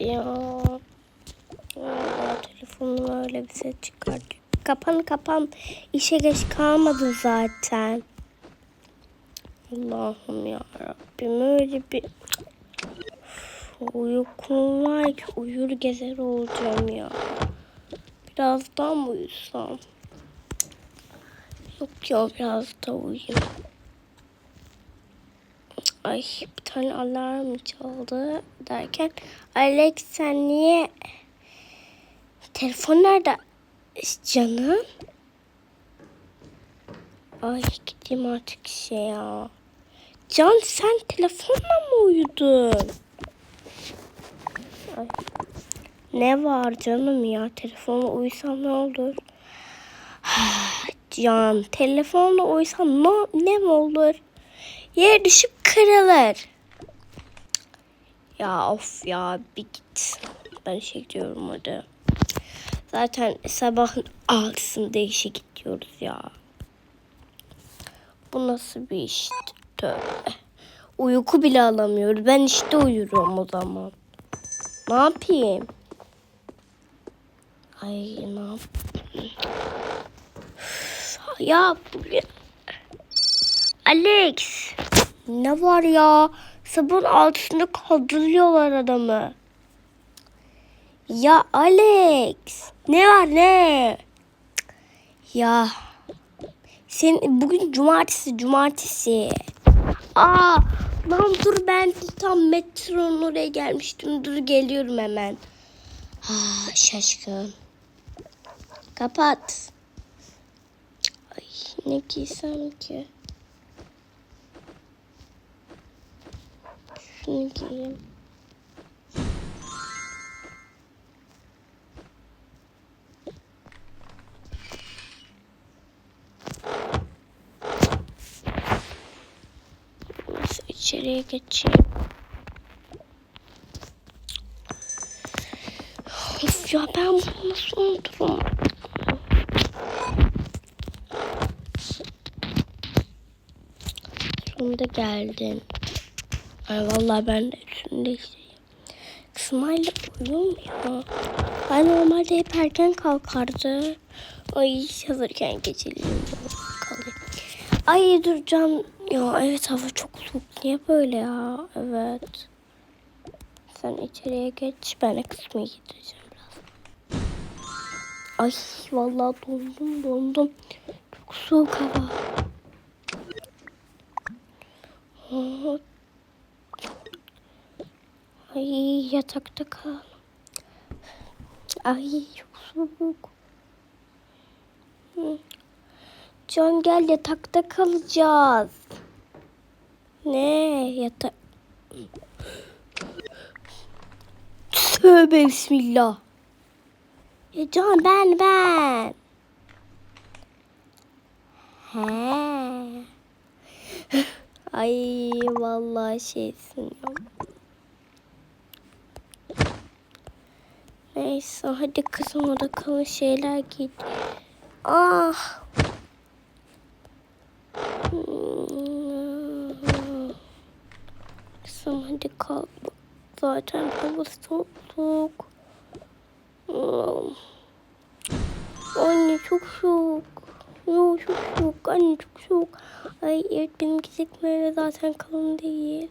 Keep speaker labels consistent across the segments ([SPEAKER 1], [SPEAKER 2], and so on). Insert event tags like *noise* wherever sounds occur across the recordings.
[SPEAKER 1] ya. Aa, telefonum öyle bir ses çıkartıyor. Kapan kapan. İşe geç kalmadın zaten. Allah'ım ya Rabbim öyle bir uykum var ki uyur gezer olacağım ya. Birazdan mı uyusam? Yok ya biraz da uyuyayım. Ay bir tane alarm çaldı derken Alex sen niye telefon nerede canım? Ay gideyim artık işe ya. Can sen telefonla mı uyudun? Ay. Ne var canım ya telefonla uyusam ne olur? *sighs* Can telefonla uyusam ne, ne olur? Yer düşüp kırılır. Ya of ya bir git. Ben işe gidiyorum hadi. Zaten sabahın altısında işe gidiyoruz ya. Bu nasıl bir iş? Tövbe. Uyku bile alamıyoruz. Ben işte uyurum o zaman. Ne yapayım? Ay ne yap? Ya bugün... Alex. Ne var ya? Sabun altında kaldırıyorlar adamı. Ya Alex. Ne var ne? Ya. Sen bugün cumartesi cumartesi. Aa lan dur ben tam metronun oraya gelmiştim. Dur geliyorum hemen. Ah şaşkın. Kapat. Ay ne giysem ki? Şunu giyeyim. Nasıl içeriye geçeyim? Of ya ben bunu nasıl unuturum? Sonunda geldin. Ay vallahi ben de üstünde isteyeyim. Kısmayla uyuyor mu ya? Ben normalde hep erken kalkardı. Ay hazırken geceliğim kalıyor. Ay dur can. Ya evet hava çok soğuk. Niye böyle ya? Evet. Sen içeriye geç. Ben de kısmaya gideceğim biraz. Ay vallahi dondum dondum. Çok soğuk hava. Aa, Ay yatakta kal. Ay. Hı. Can gel yatakta kalacağız. Ne yatak? Tövbe bismillah. Ya Can ben ben. He. Ay vallahi şeysin ya. Neyse hadi kızım orada kalın şeyler git. Ah. Kızım hadi kalk. Zaten hava soğuk. Anne çok soğuk. Yo çok soğuk. Anne çok soğuk. Ay evet benim gideceklerim zaten kalın değil.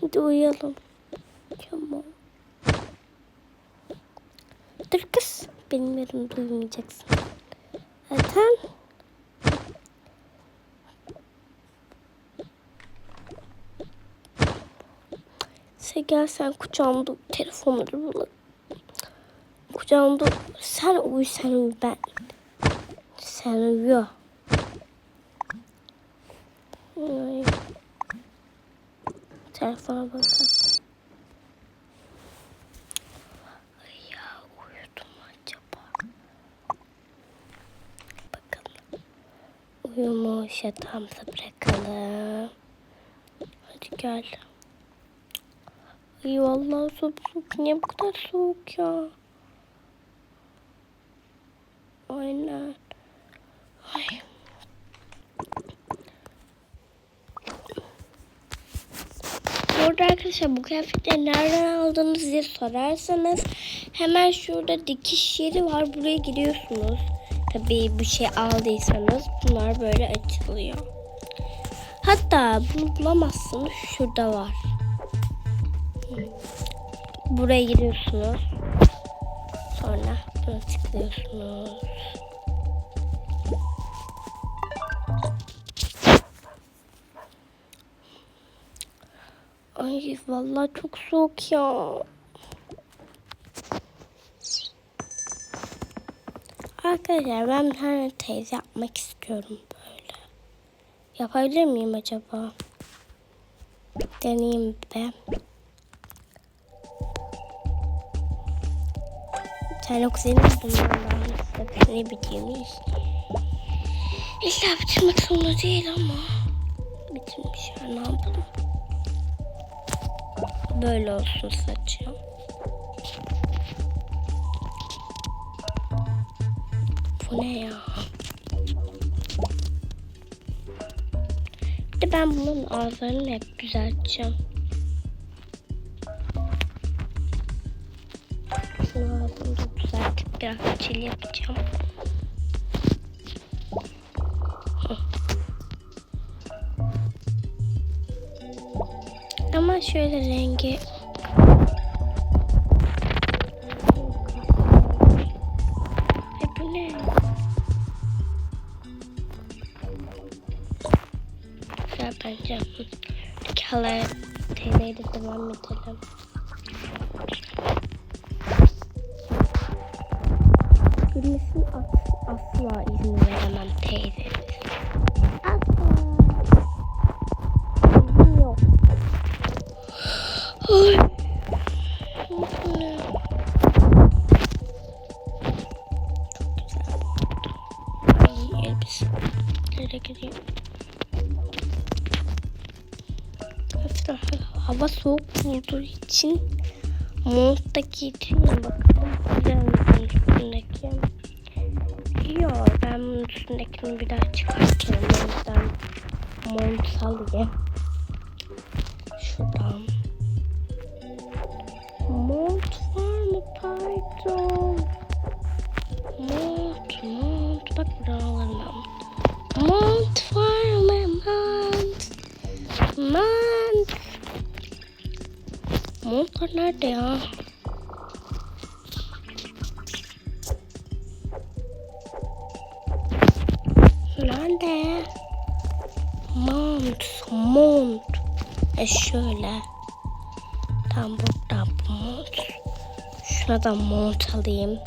[SPEAKER 1] Hadi uyuyalım. Tamam. Dur kız. Benim yerimde uyumayacaksın. Zaten sen gel sen kucağımda telefonları bul. Kucağımda sen uyu sen uyu ben. Sen uyu. Ay. Telefona bakalım. Ay ya uyudum mu acaba? Bakalım. Uyumuş yatağımıza bırakalım. Hadi gel. Ay vallahi soğuk soğuk. Niye bu kadar soğuk ya? Aynen. Ay. Orada Arkadaşlar bu kıyafetleri nereden aldınız diye sorarsanız hemen şurada dikiş yeri var. Buraya giriyorsunuz. Tabii bu şey aldıysanız bunlar böyle açılıyor. Hatta bunu bulamazsınız. Şurada var. Buraya giriyorsunuz. Sonra bunu tıklıyorsunuz. Ay vallahi çok soğuk ya. Arkadaşlar ben bir tane teyze yapmak istiyorum böyle. Yapabilir miyim acaba? Deneyeyim be. Bir tane kuzenim bunlardan hepsini bitirmiş. İlla bitirmek zorunda değil ama. Bitirmiş ya ne yapalım. Böyle olsun saçım. Ne ya? De ben bunun ağızlarını hep düzelteceğim. Şunu ağzını da düzeltip çil yapacağım. Ama şöyle rengi devam edelim. Gülmesin as asla izin veremem teyzemiz. Asla. İzin yok. Ay. Bu ne? Çok güzel hava soğuk olduğu için mont da bakalım. Güzel mi bunun üstündeki? Yok ben bunun üstündekini bir daha çıkartacağım. O yüzden mont alayım. Şuradan. Mont var mı? Pardon. Montlar nerede ya? Nerede? Mont, mont. E şöyle. Tam burada bu mont. Şuna da mont alayım.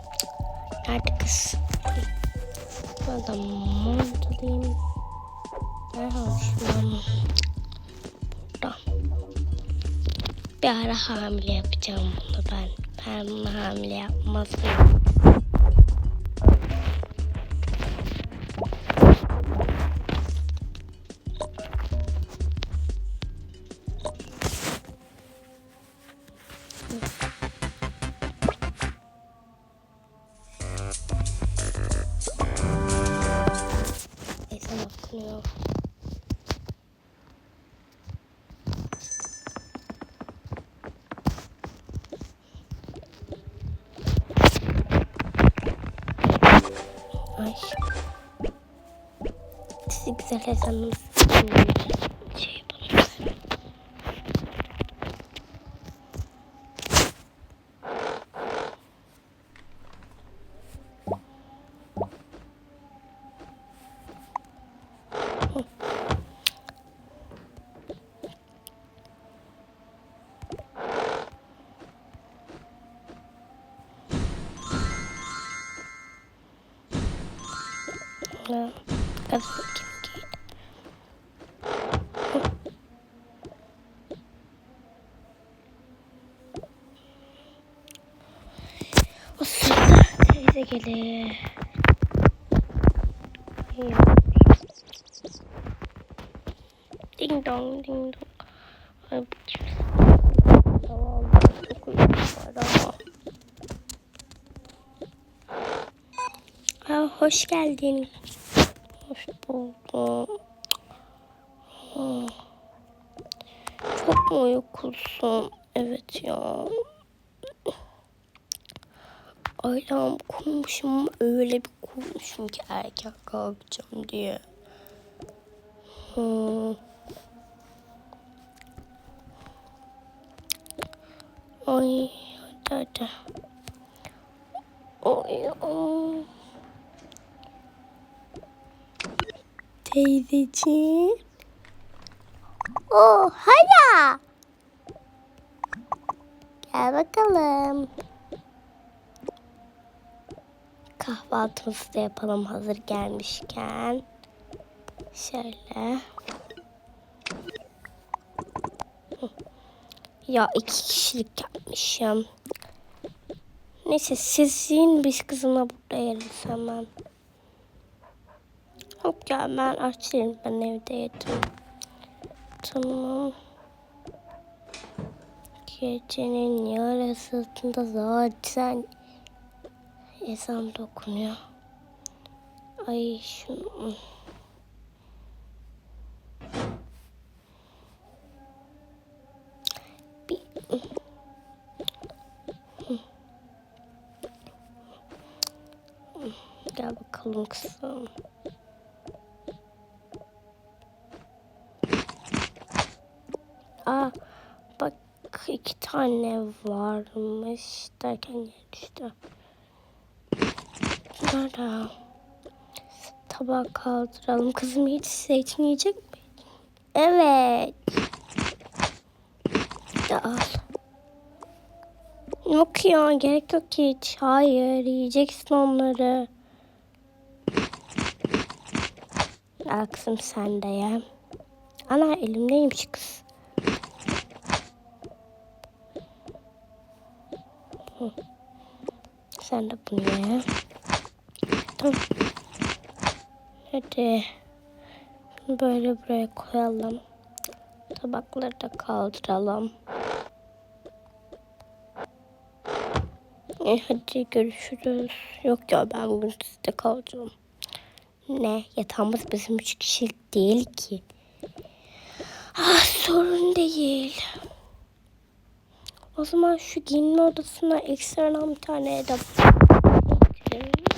[SPEAKER 1] Nerede kız? Şuna da mont alayım. Nerede şuna Burada. Bir ara hamile yapacağım bunu ben. Ben bunu hamile yapmazım. Ezan okunuyor. Güzel ezanımız şey yapalım. Ya, ben bakayım ki. O sırada teyze gelir. Ding dong ding dong. Ay bu? Tamam. Çok uykum var. Aa, hoş geldin. Hoş buldum. Çok mu uykusum? Evet ya. Ayağım kurmuşum öyle bir kurmuşum ki erken kalkacağım diye. Hmm. Ay hadi. Ay, ay. Teyzeciğim. Oh hala. Gel bakalım. Kahvaltımızı da yapalım hazır gelmişken. Şöyle. Ya iki kişilik yapmışım. Neyse siz yiyin biz kızımla burada yeriz hemen. Yok ya ben aç değilim ben evde yedim. Tamam. Gecenin yarısında zaten ezan dokunuyor. Ay şunu. Bir... Gel bakalım kızım. Aa, bak iki tane varmış derken düştü. Nerede? Tabak kaldıralım. Kızım hiç yiyecek mi? Evet. Ya al. Yok ya gerek yok hiç. Hayır yiyeceksin onları. Al kızım sen de ye. Ana elimdeymiş kız. Sen de bunu ye. Tamam. Hadi. Böyle buraya koyalım. Tabakları da kaldıralım. E, hadi görüşürüz. Yok ya ben bugün sizde kalacağım. Ne? Yatağımız bizim üç kişilik değil ki. Ah sorun değil. O zaman şu giyinme odasına ekstradan bir tane de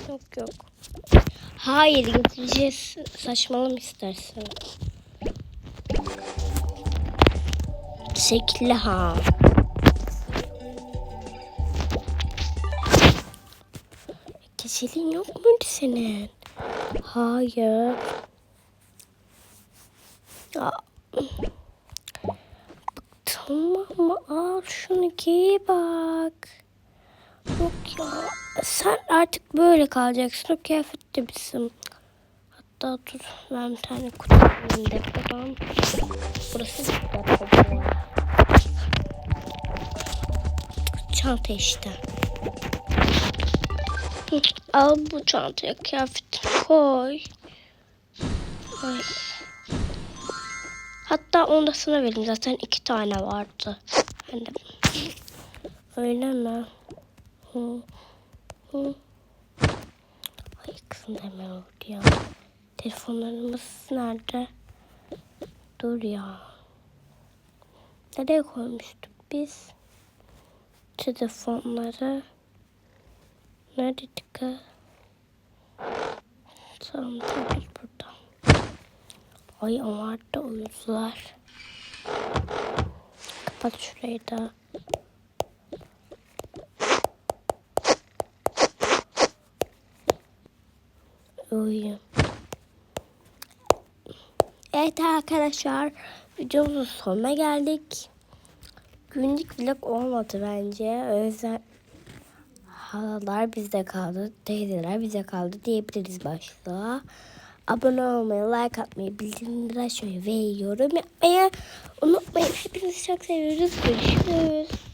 [SPEAKER 1] Yok yok. Hayır getireceğiz. Saçmalama istersen. Şekli ha. Kesilin yok muydu senin? Hayır. Ya. Tamam al şunu giy bak. Yok ya. Sen artık böyle kalacaksın. O kıyafet de bizim. Hatta dur ben bir tane kutu alayım depodan. Burası depo. Çanta işte. Al bu çantaya kıyafetini koy. Ay. Hatta onu da sana vereyim. Zaten iki tane vardı. Öyle mi? Hı. Hı. Deme oldu ya. Telefonlarımız nerede? Dur ya. Nereye koymuştuk biz? Telefonları. Nerede kız? Tamam tabii burada. Ay onlar da uyudular. Kapat şurayı da. Uyuyun. Evet arkadaşlar videomuzun sonuna geldik. Günlük vlog olmadı bence. O halalar bizde kaldı, teyzeler bize kaldı diyebiliriz başlığa. Abone olmayı, like atmayı, bildirimleri açmayı ve yorum yapmayı unutmayın. Hepinizi çok seviyoruz. Görüşürüz.